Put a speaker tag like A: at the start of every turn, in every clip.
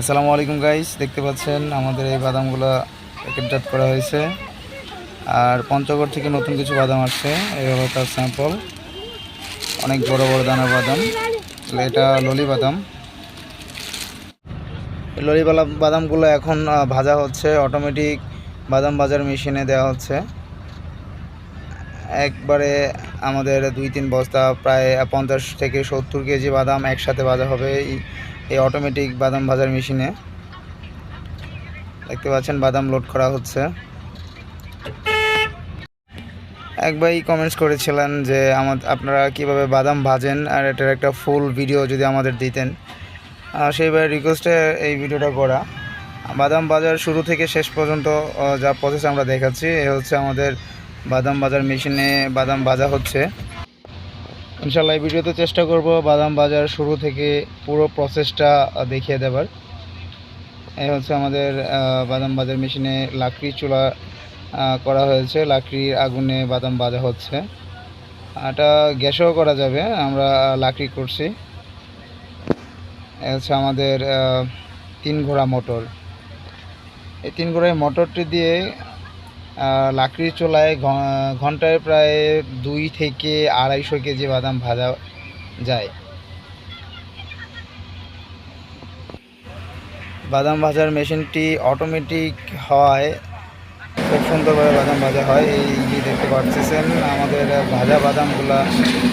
A: আসসালামু আলাইকুম গাইস দেখতে পাচ্ছেন, আমাদের এই বাদামগুলো প্যাকেটজাত করা হয়েছে। আর পঞ্চগড় থেকে নতুন কিছু বাদাম আসছে, এই হলো তার স্যাম্পল অনেক বড় বড় দানার বাদাম। এটা ললি বাদাম। ললি বাদামগুলো এখন ভাজা হচ্ছে। অটোমেটিক বাদাম বাজার মেশিনে দেওয়া হচ্ছে। একবারে আমাদের দুই তিন বস্তা, প্রায় পঞ্চাশ থেকে সত্তর কেজি বাদাম একসাথে ভাজা হবে। এই- অটোমেটিক বাদাম ভাজার মেশিনে দেখতে পাচ্ছেন বাদাম লোড করা হচ্ছে। এক ভাই কমেন্টস করেছিলেন যে আমার আপনারা কীভাবে বাদাম ভাজেন, আর এটার একটা ফুল ভিডিও যদি আমাদের দিতেন। সেই ভাইয়ের রিকোয়েস্টে এই ভিডিওটা করা। বাদাম বাজার শুরু থেকে শেষ পর্যন্ত যা প্রসেস আমরা দেখাচ্ছি, এ হচ্ছে আমাদের বাদাম বাজার মেশিনে বাদাম ভাজা হচ্ছে। ইনশাল্লাহ এই ভিডিওতে চেষ্টা করব বাদাম বাজার শুরু থেকে পুরো প্রসেসটা দেখিয়ে দেবার। এই হচ্ছে আমাদের বাদাম বাজার মেশিনে লাকড়ি চুলা করা হয়েছে। লাকড়ির আগুনে বাদাম বাজা হচ্ছে। এটা গ্যাসেও করা যাবে, আমরা লাকড়ি করছি। হচ্ছে আমাদের তিন ঘোড়া মোটর। এই তিন ঘোড়ায় মোটরটি দিয়ে লাকড়ির চুলায় ঘন্টায় প্রায় দুই থেকে আড়াইশো কেজি বাদাম ভাজা যায়। বাদাম ভাজার মেশিনটি অটোমেটিক হওয়ায় খুব সুন্দরভাবে বাদাম ভাজা হয়, এই যে দেখতে পাচ্ছেন, আমাদের ভাজা বাদামগুলো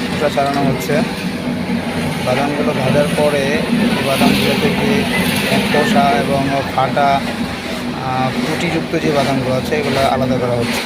A: খোসা ছাড়ানো হচ্ছে। বাদামগুলো ভাজার পরে বাদামগুলো থেকে খোসা এবং ফাটা আহ, কুটিযুক্ত যে বাদামগুলো আছে এগুলো আলাদা করা হচ্ছে।